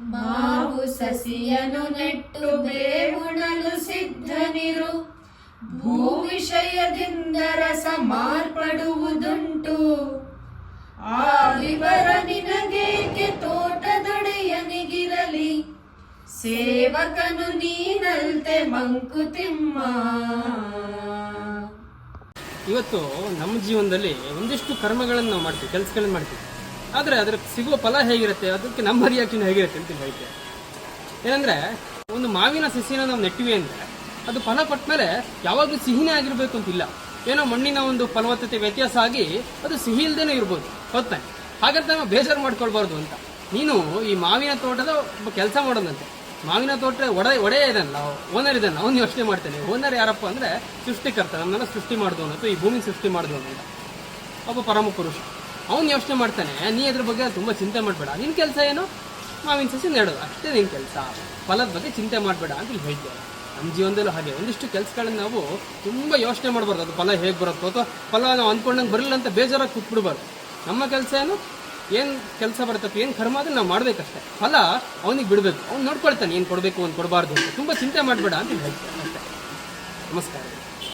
ಮಾವು ಸಸಿಯನು ನೆಟ್ಟು ಬೇವುಣಲು ಸಿದ್ಧನಿರು. ಭೂ ವಿಷಯದಿಂದ ರಸ ಮಾರ್ಪಡುವುದುಂಟು. ಆ ವಿವರ ನಿನಗೇಕೆ ತೋಟದೊಡೆಯನಿಗಿರಲಿ? ಸೇವಕನು ನೀನಲ್ತೆ ಮಂಕುತಿಮ್ಮ ಇವತ್ತು ನಮ್ಮ ಜೀವನದಲ್ಲಿ ಒಂದಿಷ್ಟು ಕರ್ಮಗಳನ್ನು ನಾವು ಮಾಡ್ತೀವಿ, ಕೆಲಸಗಳನ್ನ ಮಾಡ್ತೀವಿ. ಆದರೆ ಅದರ ಸಿಗುವ ಫಲ ಹೇಗಿರುತ್ತೆ? ಅದಕ್ಕೆ ನಮ್ಮ ರಿಯಾಕ್ಷನ್ ಹೇಗಿರುತ್ತೆ ಅಂತ ಹೇಳ್ತೇವೆ ಏನಂದ್ರೆ, ಒಂದು ಮಾವಿನ ಸಸಿನ ನಾವು ನೆಟ್ಟಿವಿ ಅಂದ್ರೆ, ಅದು ಫಲ ಕೊಟ್ಟ ಮೇಲೆ ಯಾವಾಗಲೂ ಸಿಹಿನೇ ಆಗಿರ್ಬೇಕು ಅಂತಿಲ್ಲ. ಏನೋ ಮಣ್ಣಿನ ಒಂದು ಫಲವತ್ತತೆ, ವ್ಯತ್ಯಾಸ ಆಗಿ ಅದು ಸಿಹಿ ಇಲ್ದೇನೆ ಇರ್ಬೋದು. ಗೊತ್ತಾನೆ ಹಾಗಂತ ನಾವು ಬೇಜಾರು ಮಾಡ್ಕೊಳ್ಬಾರ್ದು ಅಂತ. ನೀನು ಈ ಮಾವಿನ ತೋಟದ ಒಬ್ಬ ಕೆಲಸ ಮಾಡೋದಂತೆ. ಮಾವಿನ ತೋಟ ಒಡೆ, ಒಡೆಯ ಇದನ್ನ ಓನರ್ ಇದನ್ನ ಅವನು ಯೋಚನೆ ಮಾಡ್ತೇನೆ. ಓನರ್ ಯಾರಪ್ಪ ಅಂದ್ರೆ ಸೃಷ್ಟಿಕರ್ತ ನಮ್ಮನ್ನ ಸೃಷ್ಟಿ ಮಾಡಿದವನು ಅಥವಾ ಈ ಭೂಮಿ ಸೃಷ್ಟಿ ಮಾಡಿದವನು ಅಂತ. ಒಬ್ಬ ಪರಮ ಪುರುಷ ಅವ್ನು ಯೋಚನೆ ಮಾಡ್ತಾನೆ, ನೀ ಅದ್ರ ಬಗ್ಗೆ ತುಂಬಾ ಚಿಂತೆ ಮಾಡಬೇಡ. ನಿನ್ನ ಕೆಲಸ ಏನು? ಮಾವಿನ ಸಸಿ ನೆಡೋದು ಅಷ್ಟೇ ನಿನ್ನ ಕೆಲಸ. ಫಲದ ಬಗ್ಗೆ ಚಿಂತೆ ಮಾಡಬೇಡ ಅಂತ ಇಲ್ಲಿ ಹೇಳ್ತೇವೆ ನಮ್ಮ ಜೀವನದಲ್ಲೂ ಹಾಗೆ, ಒಂದಿಷ್ಟು ಕೆಲಸಗಳನ್ನ ನಾವು ತುಂಬ ಯೋಚನೆ ಮಾಡಬಾರ್ದು. ಅದು ಫಲ ಹೇಗೆ ಬರುತ್ತೋ, ಅಥವಾ ಫಲ ನಾವು ಅಂದ್ಕೊಂಡಂಗೆ ಬರಲಿಲ್ಲ ಅಂತ ಬೇಜಾರಾಗಿ ಕೂತ್ಬಿಡ್ಬಾರ್ದು. ನಮ್ಮ ಕೆಲಸ ಏನು? ಏನು ಕೆಲಸ ಬರುತ್ತೆ, ಏನು ಕರ್ಮ ಅದನ್ನು ನಾವು ಮಾಡಬೇಕಷ್ಟೇ. ಫಲ ಅವನಿಗೆ ಬಿಡಬೇಕು. ಅವ್ನು ನೋಡ್ಕೊಳ್ತಾನೆ, ಏನು ಕೊಡಬೇಕು ಅವ್ನು ಕೊಡಬಾರ್ದು ಅಂತ. ತುಂಬ ಚಿಂತೆ ಮಾಡಬೇಡ ಅಂತ ಹೇಳ್ತಾರೆ ನಮಸ್ಕಾರ.